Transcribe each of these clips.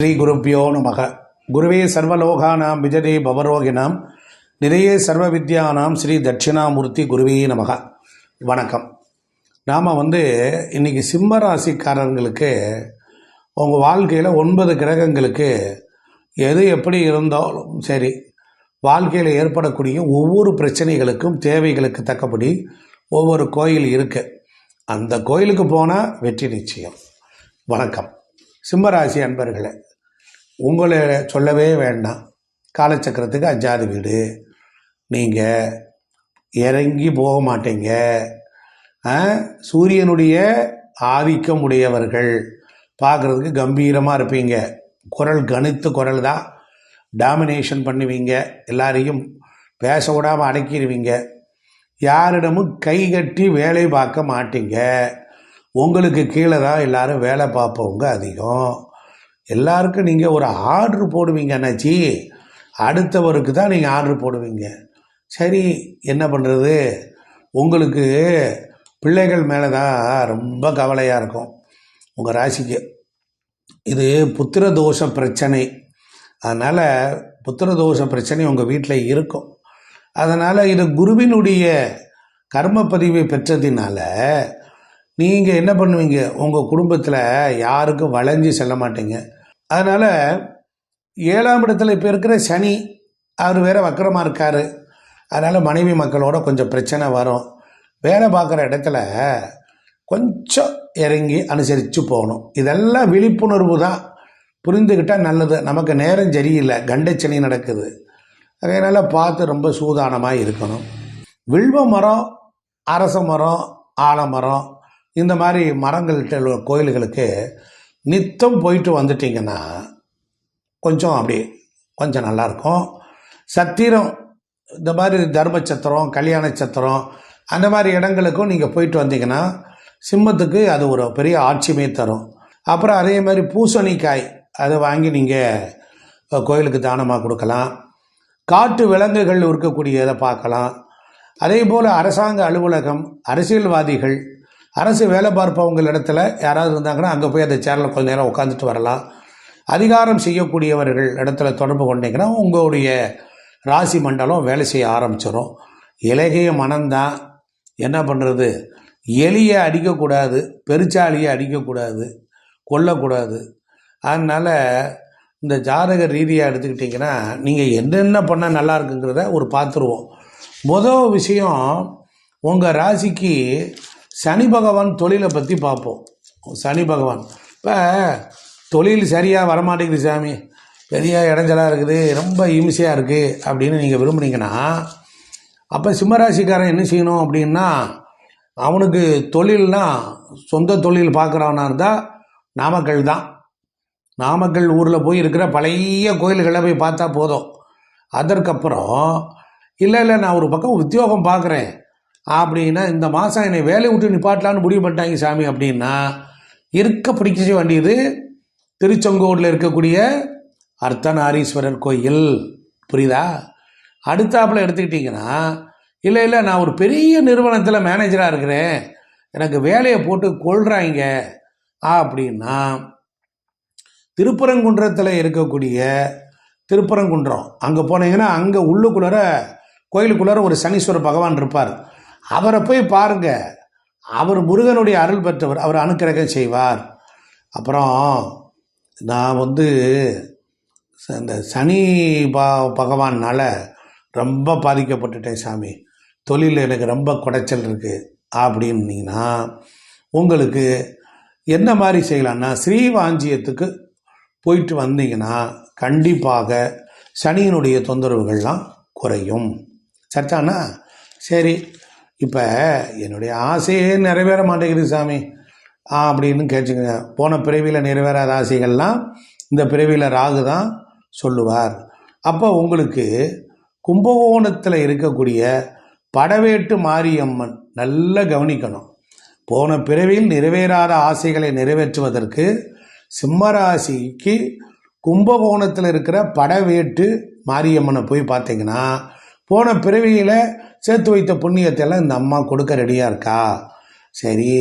ஸ்ரீ குருப்பியோ நமக. குருவே சர்வலோகானாம் விஜதே பவரோகினாம். நிறைய சர்வ வித்யானாம் ஸ்ரீ தட்சிணாமூர்த்தி குருவே நமக. வணக்கம். நாம் வந்து இன்றைக்கி சிம்ம ராசிக்காரர்களுக்கு உங்கள் வாழ்க்கையில் ஒன்பது கிரகங்களுக்கு எது எப்படி இருந்தாலும் சரி வாழ்க்கையில் ஏற்படக்கூடிய ஒவ்வொரு பிரச்சனைகளுக்கும் தேவைகளுக்கு தக்கபடி ஒவ்வொரு கோயில் இருக்குது அந்த கோயிலுக்கு போனால் வெற்றி நிச்சயம். வணக்கம். சிம்மராசி அன்பர்களே உங்களை சொல்லவே வேண்டாம். காலச்சக்கரத்துக்கு அஞ்சாவது வீடு. நீங்கள் இறங்கி போக மாட்டீங்க. சூரியனுடைய ஆதிக்கம் உடையவர்கள். பார்க்குறதுக்கு கம்பீரமாக இருப்பீங்க. குரல் கணித்து குரல் தான். டாமினேஷன் பண்ணுவீங்க. எல்லாரையும் பேச விடாமல் அடக்கிடுவீங்க. யாரிடமும் கை கட்டி வேலை பார்க்க மாட்டீங்க. உங்களுக்கு கீழே தான் எல்லோரும் வேலை பார்ப்பவங்க அதிகம். எல்லாருக்கும் நீங்கள் ஒரு ஆர்டர் போடுவீங்க அண்ணாச்சி. அடுத்தவருக்கு தான் நீங்கள் ஆர்டர் போடுவீங்க. சரி என்ன பண்ணுறது உங்களுக்கு பிள்ளைகள் மேலே தான் ரொம்ப கவலையாக இருக்கும். உங்கள் ராசிக்கு. இது புத்திர தோஷ பிரச்சனை. அதனால் புத்திர தோஷ பிரச்சனை உங்கள் வீட்டில் இருக்கும். அதனால் இது குருவினுடைய கர்ம பதிவை பெற்றதினால நீங்கள் என்ன பண்ணுவீங்க? உங்கள் குடும்பத்தில் யாருக்கும் வளைஞ்சு செல்ல மாட்டீங்க. அதனால் ஏழாம் இடத்துல இப்போ இருக்கிற சனி அவர் வேற வக்கரமாக இருக்கார். அதனால் மனைவி மக்களோட கொஞ்சம் பிரச்சனை வரும். வேலை பார்க்குற இடத்துல கொஞ்சம் இறங்கி அனுசரித்து போகணும். இதெல்லாம் விழிப்புணர்வு தான். புரிந்துக்கிட்டால் நல்லது. நமக்கு நேரம் சரியில்லை. கண்டச்சனி நடக்குது. அதனால் பார்த்து ரொம்ப சூதானமாக இருக்கணும். வில்வ மரம் அரச மரம் ஆலமரம் இந்த மாதிரி மரங்கள்கிட்ட உள்ள கோயில்களுக்கு நித்தம் போயிட்டு வந்துட்டிங்கன்னா கொஞ்சம் அப்படி கொஞ்சம் நல்லாயிருக்கும். சத்திரம் இந்த மாதிரி தர்ம சத்திரம் கல்யாண சத்திரம் அந்த மாதிரி இடங்களுக்கும் நீங்கள் போயிட்டு வந்தீங்கன்னா சிம்மத்துக்கு அது ஒரு பெரிய ஆட்சியுமே தரும். அப்புறம் அதே மாதிரி பூசணிக்காய் அதை வாங்கி நீங்கள் கோயிலுக்கு தானமாக கொடுக்கலாம். காட்டு விலங்குகள் இருக்கக்கூடியதை பார்க்கலாம். அதே போல் அரசாங்க அலுவலகம் அரசியல்வாதிகள் அரசு வேலை பார்ப்பவங்க இடத்துல யாராவது இருந்தாங்கன்னா அங்கே போய் அந்த சேரில் கொஞ்ச நேரம் உட்காந்துட்டு வரலாம். அதிகாரம் செய்யக்கூடியவர்கள் இடத்துல தொடர்பு கொண்டீங்கன்னா உங்களுடைய ராசி மண்டலம் வேலை செய்ய ஆரம்பிச்சிடும் இலகைய மனம்தான். என்ன பண்ணுறது எலியை அடிக்கக்கூடாது பெருச்சாலியை அடிக்கக்கூடாது கொல்லக்கூடாது. அதனால் இந்த ஜாதக ரீதியாக எடுத்துக்கிட்டிங்கன்னா நீங்கள் என்னென்ன பண்ணால் நல்லா இருக்குங்கிறத ஒரு பார்த்துருவோம். முதல் விஷயம் உங்கள் ராசிக்கு சனி பகவான் தொழிலை பற்றி பார்ப்போம். சனி பகவான். இப்போ தொழில் சரியாக வரமாட்டேங்குது சாமி. பெரிய இடைஞ்சலாக இருக்குது ரொம்ப இம்சையாக இருக்குது அப்படின்னு நீங்கள் விரும்புனீங்கன்னா அப்போ சிம்மராசிக்காரன் என்ன செய்யணும் அப்படின்னா அவனுக்கு தொழில்னா சொந்த தொழில் பார்க்குறவனா இருந்தால் நாமக்கல் தான். நாமக்கல் ஊரில் போய் இருக்கிற பழைய கோயில்களை போய் பார்த்தா போதும். அதற்கப்புறம் இல்லை இல்லை நான் ஒரு பக்கம் உத்தியோகம் பார்க்குறேன். அப்படின்னா இந்த மாதம் என்னை வேலையை விட்டு நிப்பாட்டலான்னு முடிவு பண்ணிட்டாங்க சாமி அப்படின்னா இருக்க பிடிக்க வேண்டியது திருச்செங்கோடில் இருக்கக்கூடிய அர்த்தநாரீஸ்வரர் கோயில். புரியுதா? அடுத்தாப்பில் எடுத்துக்கிட்டிங்கன்னா இல்லை இல்லை நான் ஒரு பெரிய நிறுவனத்தில் மேனேஜராக இருக்கிறேன். எனக்கு வேலையை போட்டு கொள்கிறாங்க அப்படின்னா திருப்பரங்குன்றத்தில் இருக்கக்கூடிய திருப்பரங்குன்றம். அங்கே போனீங்கன்னா அங்கே உள்ளுக்குள்ளார கோயிலுக்குள்ளார ஒரு சனீஸ்வர பகவான் இருப்பார். அவரை போய் பாருங்க. அவர் முருகனுடைய அருள் பெற்றவர். அவர் அனுக்கிரகம் செய்வார். அப்புறம் நான் வந்து இந்த சனி பா பகவானால் ரொம்ப பாதிக்கப்பட்டுட்டேன் சாமி. தொழிலில் எனக்கு ரொம்ப குடைச்சல் இருக்குது அப்படின்னீங்கன்னா உங்களுக்கு என்ன மாதிரி செய்யலான்னா ஸ்ரீவாஞ்சியத்துக்கு போயிட்டு வந்தீங்கன்னா கண்டிப்பாக சனியினுடைய தொந்தரவுகள்லாம் குறையும். சர்ச்சானா சரி இப்போ என்னுடைய ஆசையே நிறைவேற மாட்டேங்குது சாமி. அப்படின்னு கேட்டுக்கங்க போன பிறவியில் நிறைவேறாத ஆசைகள்லாம் இந்த பிறவியில் ராகு தான் சொல்லுவார். அப்போ உங்களுக்கு கும்பகோணத்தில் இருக்கக்கூடிய படவேட்டு மாரியம்மன் நல்லா கவனிக்கணும். போன பிறவியில் நிறைவேறாத ஆசைகளை நிறைவேற்றுவதற்கு சிம்மராசிக்கு கும்பகோணத்தில் இருக்கிற படவேட்டு மாரியம்மனை போய் பார்த்தீங்கன்னா போன பிறவியில் சேர்த்து வைத்த புண்ணியத்தை எல்லாம் இந்த அம்மா கொடுக்க ரெடியாக இருக்கா? சரி.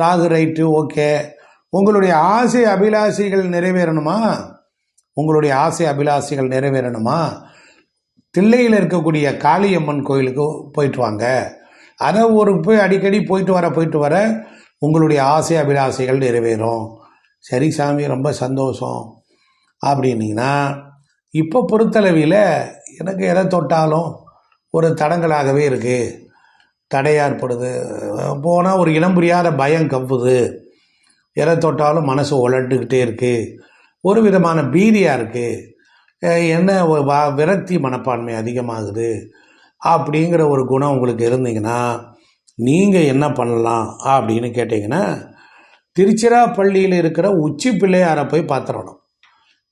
ராகு ரைட்டு ஓகே. உங்களுடைய ஆசை அபிலாஷைகள் நிறைவேறணுமா? உங்களுடைய ஆசை அபிலாஷைகள் நிறைவேறணுமா? தில்லையில் இருக்கக்கூடிய காளியம்மன் கோயிலுக்கு போயிட்டு வாங்க. அதை ஒரு போய் அடிக்கடி போயிட்டு வர போயிட்டு வர உங்களுடைய ஆசை அபிலாசைகள் நிறைவேறும். சரி சாமி ரொம்ப சந்தோஷம். அப்படின்னீங்கன்னா இப்போ பொறுத்தளவில் எனக்கு எதை தொட்டாலும் ஒரு தடங்களாகவே இருக்குது தடையாக ஏற்படுது. போனால் ஒரு இனம் புரியாத பயம் கப்புது எதை தொட்டாலும் மனசு உழட்டுக்கிட்டே இருக்குது ஒரு விதமான பீதியாக இருக்குது என்ன ஒரு விரக்தி மனப்பான்மை அதிகமாகுது. அப்படிங்கிற ஒரு குணம் உங்களுக்கு இருந்தீங்கன்னா நீங்கள் என்ன பண்ணலாம் அப்படின்னு கேட்டிங்கன்னா திருச்சிராப்பள்ளியில் இருக்கிற உச்சி பிள்ளையாரை போய் பார்த்துடணும்.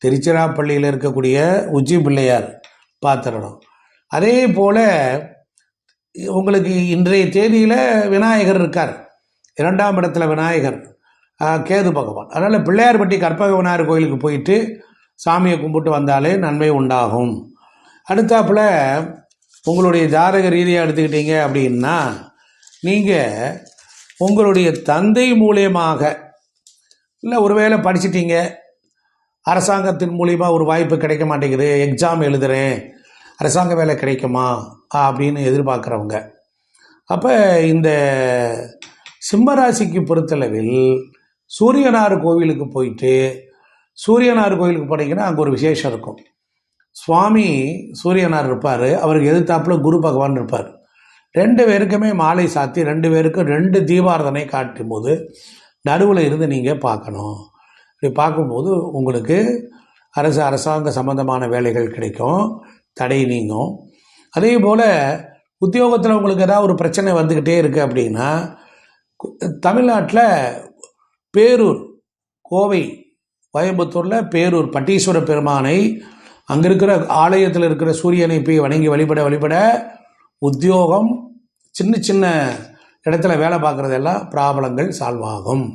திருச்சிராப்பள்ளியில் இருக்கக்கூடிய உச்சி பிள்ளையார் பார்த்துடணும். அதே போல் உங்களுக்கு இன்றைய தேதியில் விநாயகர் இருக்கார். இரண்டாம் இடத்துல விநாயகர் கேது பகவான். அதனால் பிள்ளையார்பட்டி கற்பக விநாயகர் கோயிலுக்கு போயிட்டு சாமியை கும்பிட்டு வந்தாலே நன்மை உண்டாகும். அடுத்தாப்புல உங்களுடைய ஜாதக ரீதியாக எடுத்துக்கிட்டீங்க அப்படின்னா நீங்கள் உங்களுடைய தந்தை மூலியமாக இல்லை ஒருவேளை படிச்சிட்டீங்க அரசாங்கத்தின் மூலிமா ஒரு வாய்ப்பு கிடைக்க மாட்டேங்குது. எக்ஸாம் எழுதுகிறேன் அரசாங்க வேலை கிடைக்குமா? அப்படின்னு எதிர்பார்க்குறவங்க. அப்போ இந்த சிம்மராசிக்கு பொறுத்தளவில் சூரியனார் கோவிலுக்கு போயிட்டு சூரியனார் கோவிலுக்கு போனீங்கன்னா அங்கே ஒரு விசேஷம் இருக்கும். சுவாமி சூரியனார் இருப்பார். அவருக்கு எதிர்த்தாப்புல குரு பகவான் இருப்பார். ரெண்டு பேருக்குமே மாலை சாத்தி ரெண்டு பேருக்கும் ரெண்டு தீபாரதனை காட்டும் போது நடுவில் இருந்து நீங்கள் பார்க்கணும். இப்படி பார்க்கும்போது உங்களுக்கு அரசு அரசாங்க சம்பந்தமான வேலைகள் கிடைக்கும் தடை நீங்கும். அதே போல் உத்தியோகத்தில் உங்களுக்கு ஏதாவது ஒரு பிரச்சனை வந்துக்கிட்டே இருக்குது அப்படின்னா தமிழ்நாட்டில் பேரூர் கோவை கோயம்புத்தூரில் பேரூர் பட்டீஸ்வர பெருமானை அங்கே இருக்கிற ஆலயத்தில் இருக்கிற சூரியனை போய் வணங்கி வழிபட வழிபட உத்தியோகம் சின்ன சின்ன இடத்துல வேலை பார்க்குறதெல்லாம் ப்ராப்ளங்கள் சால்வ் ஆகும்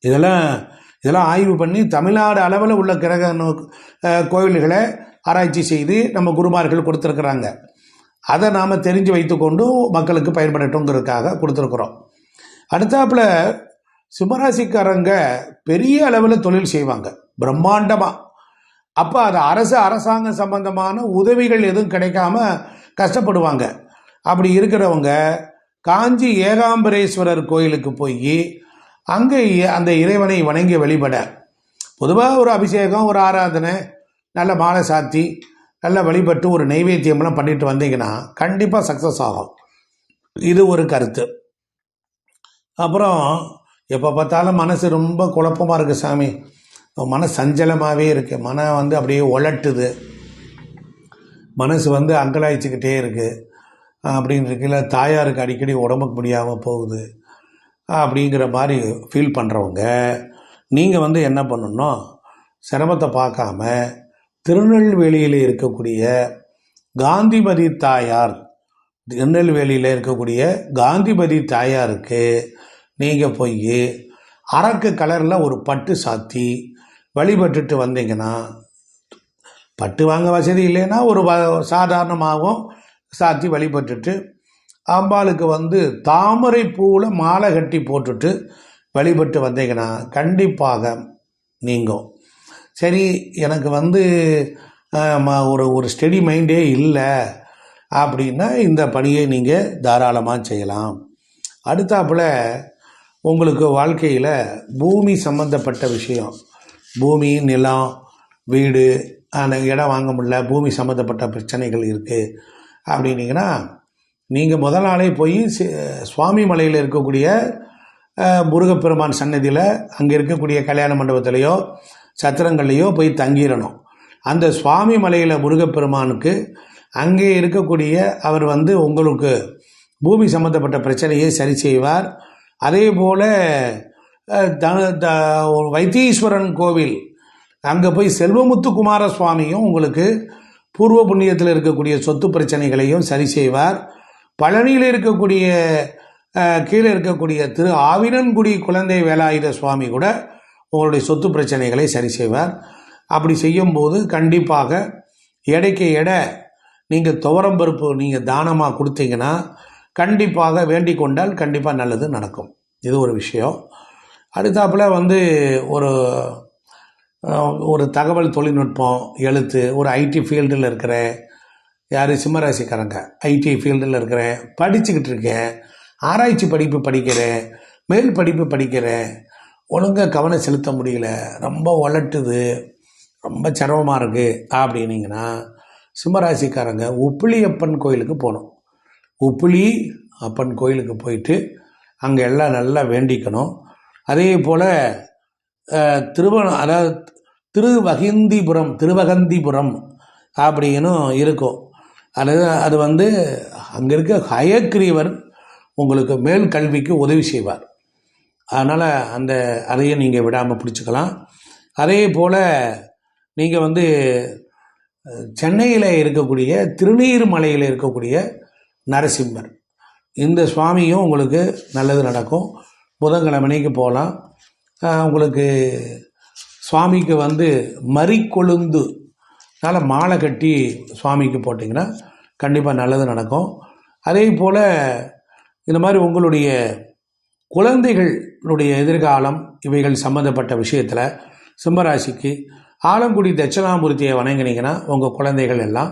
இதெல்லாம் இதெல்லாம் ஆய்வு பண்ணி தமிழ்நாடு அளவில் உள்ள கிரக கோயில்களை கோவில்களை ஆராய்ச்சி செய்து நம்ம குருமார்கள் கொடுத்துருக்குறாங்க. அதை நாம் தெரிஞ்சு வைத்துக்கொண்டு மக்களுக்கு பயன்படட்டுங்கிறதுக்காக கொடுத்துருக்குறோம். அடுத்தாப்பில் சிம்மராசிக்காரங்க பெரிய அளவில் தொழில் செய்வாங்க. பிரம்மாண்டமாக அப்போ அது அரசு அரசாங்க சம்பந்தமான உதவிகள் எதுவும் கிடைக்காம கஷ்டப்படுவாங்க. அப்படி இருக்கிறவங்க காஞ்சி ஏகாம்பரேஸ்வரர் கோயிலுக்கு போய் அங்கே அந்த இறைவனை வணங்கி வழிபட. பொதுவாக ஒரு அபிஷேகம் ஒரு ஆராதனை நல்ல மாலை சாத்தி நல்லா வழிபட்டு ஒரு நைவேத்தியம்லாம் பண்ணிட்டு வந்தீங்கன்னா கண்டிப்பாக சக்ஸஸ் ஆகும். இது ஒரு கருத்து. அப்புறம் எப்போ பார்த்தாலும் மனசு ரொம்ப குழப்பமாக இருக்குது சாமி. மன சஞ்சலமாகவே இருக்குது மனம் வந்து அப்படியே ஒலட்டுது மனசு வந்து அங்கலாய்ச்சிக்கிட்டே இருக்குது அப்படின்னு இருக்குல்ல தாயாருக்கு அடிக்கடி உடம்புக்கு முடியாமல் போகுது. அப்படிங்கிற மாதிரி ஃபீல் பண்ணுறவங்க நீங்கள் வந்து என்ன பண்ணணும் சிரமத்தை பார்க்காம திருநெல்வேலியில் இருக்கக்கூடிய காந்திமதி தாயார் திருநெல்வேலியில் இருக்கக்கூடிய காந்திமதி தாயாருக்கு நீங்கள் போய் அரக்கு கலரில் ஒரு பட்டு சாத்தி வழிபட்டுட்டு வந்தீங்கன்னா பட்டு வாங்க வசதி இல்லைன்னா ஒரு சாதாரணமாகவும் சாத்தி வழிபட்டுட்டு அம்பாளுக்கு வந்து தாமரை பூவில் மாலை கட்டி போட்டுட்டு வழிபட்டு வந்தீங்கன்னா கண்டிப்பாக நீங்கும். சரி எனக்கு வந்து ம- ஒரு ஒரு ஸ்டெடி மைண்டே இல்லை அப்படின்னா இந்த பணியை நீங்கள் தாராளமாக செய்யலாம். அடுத்தாப்புல உங்களுக்கு வாழ்க்கையில் பூமி சம்மந்தப்பட்ட விஷயம். பூமி நிலம் வீடு அந்த இடம் வாங்க முடியல பூமி சம்மந்தப்பட்ட பிரச்சனைகள் இருக்குது அப்படின்னீங்கன்னா நீங்கள் முதல் நாளே போய் சுவாமி மலையில் இருக்கக்கூடிய முருகப்பெருமான் சன்னதியில் அங்கே இருக்கக்கூடிய கல்யாண மண்டபத்திலையோ சத்திரங்கள்லேயோ போய் தங்கிடணும். அந்த சுவாமி மலையில் முருகப்பெருமானுக்கு அங்கே இருக்கக்கூடிய அவர் வந்து உங்களுக்கு பூமி சம்மந்தப்பட்ட பிரச்சனையை சரி செய்வார். அதே போல் த- த- வைத்தீஸ்வரன் கோவில் அங்கே போய் செல்வமுத்து குமார சுவாமியும் உங்களுக்கு பூர்வ புண்ணியத்தில் இருக்கக்கூடிய சொத்து பிரச்சனைகளையும் சரி செய்வார். பழனியில் இருக்கக்கூடிய கீழே இருக்கக்கூடிய திரு ஆவினன்குடி குழந்தை வேலாயுத சுவாமி கூட உங்களுடைய சொத்து பிரச்சனைகளை சரி செய்வார். அப்படி செய்யும்போது கண்டிப்பாக எடைக்கு எடை நீங்கள் துவரம் பருப்பு நீங்கள் தானமாக கொடுத்தீங்கன்னா கண்டிப்பாக வேண்டிக் கொண்டால் கண்டிப்பாக நல்லது நடக்கும். இது ஒரு விஷயம். அடுத்தாப்புல வந்து ஒரு ஒரு தகவல் தொழில்நுட்பம் எழுத்து ஒரு ஐடி ஃபீல்டில் இருக்கிற யார்? சிம்மராசிக்காரங்க. ஐடி ஃபீல்டில் இருக்கிறேன் படிச்சுக்கிட்டு இருக்கேன் ஆராய்ச்சி படிப்பு படிக்கிறேன் மேல் படிப்பு படிக்கிறேன் ஒழுங்காக கவனம் செலுத்த முடியல ரொம்ப ஒலட்டுது ரொம்ப சிரமமாக இருக்குது அப்படின்னீங்கன்னா சிம்மராசிக்காரங்க உப்பிலியப்பன் கோயிலுக்கு போகணும். உப்பிலி அப்பன் கோயிலுக்கு போயிட்டு அங்கே எல்லாம் நல்லா வேண்டிக்கணும். அதே போல் திருவணம் அதாவது திருவகிந்திபுரம் திருவகந்திபுரம் அப்படின்னு இருக்கும். அல்லது அது வந்து அங்கே இருக்க ஹயக்ரீவர் உங்களுக்கு மேல் கல்விக்கு உதவி செய்வார். அதனால் அந்த அதையும் நீங்கள் விடாமல் பிடிச்சிக்கலாம். அதே போல் நீங்கள் வந்து சென்னையில் இருக்கக்கூடிய திருநீர்மலையில் இருக்கக்கூடிய நரசிம்மர் இந்த சுவாமியும் உங்களுக்கு நல்லது நடக்கும். புதன்கிழமைக்கு போகலாம் உங்களுக்கு சுவாமிக்கு வந்து மறிக்கொழுந்து அதனால் மாலை கட்டி சுவாமிக்கு போட்டிங்கன்னா கண்டிப்பாக நல்லது நடக்கும். அதே போல் இந்த மாதிரி உங்களுடைய குழந்தைகளுடைய எதிர்காலம் இவைகள் சம்மந்தப்பட்ட விஷயத்தில் சிம்மராசிக்கு ஆலங்குடி தட்சிணாமூர்த்தியை வணங்கினீங்கன்னா உங்கள் குழந்தைகள் எல்லாம்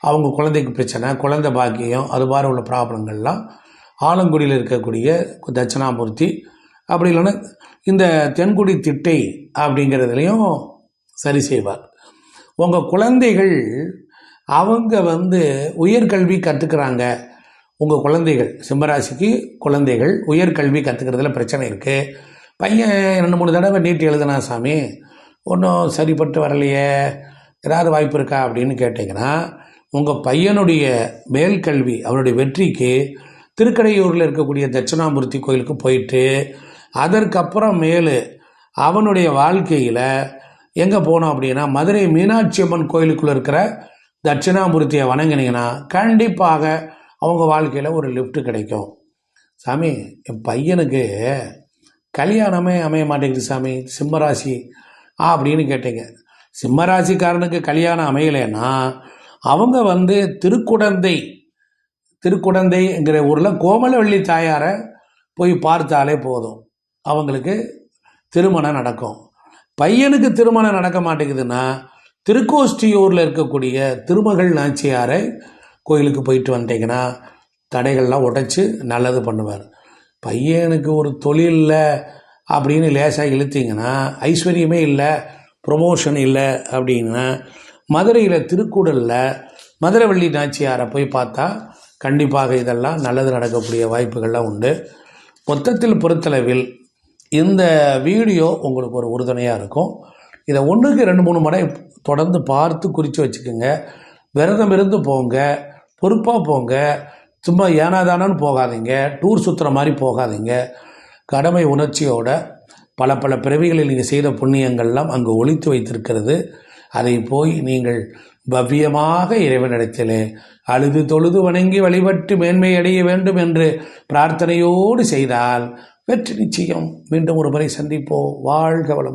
அவங்க குழந்தைக்கு பிரச்சனை குழந்தை பாக்கியம் அது மாதிரி உள்ள ப்ராப்ளங்கள்லாம் ஆலங்குடியில் இருக்கக்கூடிய தட்சிணாமூர்த்தி. அப்படி இல்லைன்னா இந்த தென்குடி திட்டை அப்படிங்கிறதுலையும் சரி செய்வார். உங்கள் குழந்தைகள் அவங்க வந்து உயர்கல்வி கற்றுக்குறாங்க உங்கள் குழந்தைகள் சிம்மராசிக்கு குழந்தைகள் உயர்கல்வி கற்றுக்கிறதுல பிரச்சனை இருக்குது பையன் ரெண்டு மூணு தடவை நீட் எழுதுனா சாமி ஒன்றும் சரிப்பட்டு வரலையே ஏதாவது வாய்ப்பு இருக்கா அப்படின்னு கேட்டிங்கன்னா உங்கள் பையனுடைய மேல் கல்வி அவனுடைய வெற்றிக்கு திருக்கடையூரில் இருக்கக்கூடிய தட்சிணாமூர்த்தி கோயிலுக்கு போயிட்டு அதற்கப்புறம் மேலு அவனுடைய வாழ்க்கையில் எங்கே போனோம் அப்படின்னா மதுரை மீனாட்சி அம்மன் கோயிலுக்குள்ளே இருக்கிற தட்சிணாமூர்த்தியை வணங்கினீங்கன்னா கண்டிப்பாக அவங்க வாழ்க்கையில் ஒரு லிஃப்ட் கிடைக்கும். சாமி என் பையனுக்கு கல்யாணமே அமைய மாட்டேங்குது சாமி சிம்மராசி ஆ அப்படின்னு கேட்டீங்க. சிம்மராசிக்காரனுக்கு கல்யாணம் அமையலைன்னா அவங்க வந்து திருக்குடந்தை திருக்குடந்தைங்கிற ஊரில் கோமலவள்ளி தாயாரை போய் பார்த்தாலே போதும். அவங்களுக்கு திருமணம் நடக்கும். பையனுக்கு திருமணம் நடக்க மாட்டேங்குதுன்னா திருக்கோஷ்டியூரில் இருக்கக்கூடிய திருமகள் நாச்சியாரை கோயிலுக்கு போயிட்டு வந்துட்டீங்கன்னா தடைகள்லாம் உடைச்சி நல்லது பண்ணுவார். பையனுக்கு ஒரு தொழிலில் அப்படின்னு லேசாக இழுத்தீங்கன்னா ஐஸ்வர்யமே இல்லை ப்ரொமோஷன் இல்லை அப்படின்னா மதுரையில் திருக்கூடலில் மதுரவள்ளி நாச்சியாரை போய் பார்த்தா கண்டிப்பாக இதெல்லாம் நல்லது நடக்கக்கூடிய வாய்ப்புகள்லாம் உண்டு. மொத்தத்தில் பொறுத்தளவில் இந்த வீடியோ உங்களுக்கு ஒரு உறுதுணையாக இருக்கும். இதை ஒன்றுக்கு ரெண்டு மூணு முறை தொடர்ந்து பார்த்து குறித்து வச்சுக்கோங்க. விரதம் இருந்து போங்க பொறுப்பாக போங்க. சும்மா ஏனாதானன்னு போகாதீங்க டூர் சுற்றுற மாதிரி போகாதீங்க. கடமை உணர்ச்சியோட பல பல பிறவிகளில் நீங்கள் செய்த புண்ணியங்கள்லாம் அங்கு ஒழித்து வைத்திருக்கிறது. அதை போய் நீங்கள் பவ்யமாக இறைவனிடத்திலே அழுது தொழுது வணங்கி வழிபட்டு மேன்மை அடைய வேண்டும் என்று பிரார்த்தனையோடு செய்தால் வெற்றி நிச்சயம். மீண்டும் ஒரு முறை சந்திப்போம். வாழ்க வளமுடன்.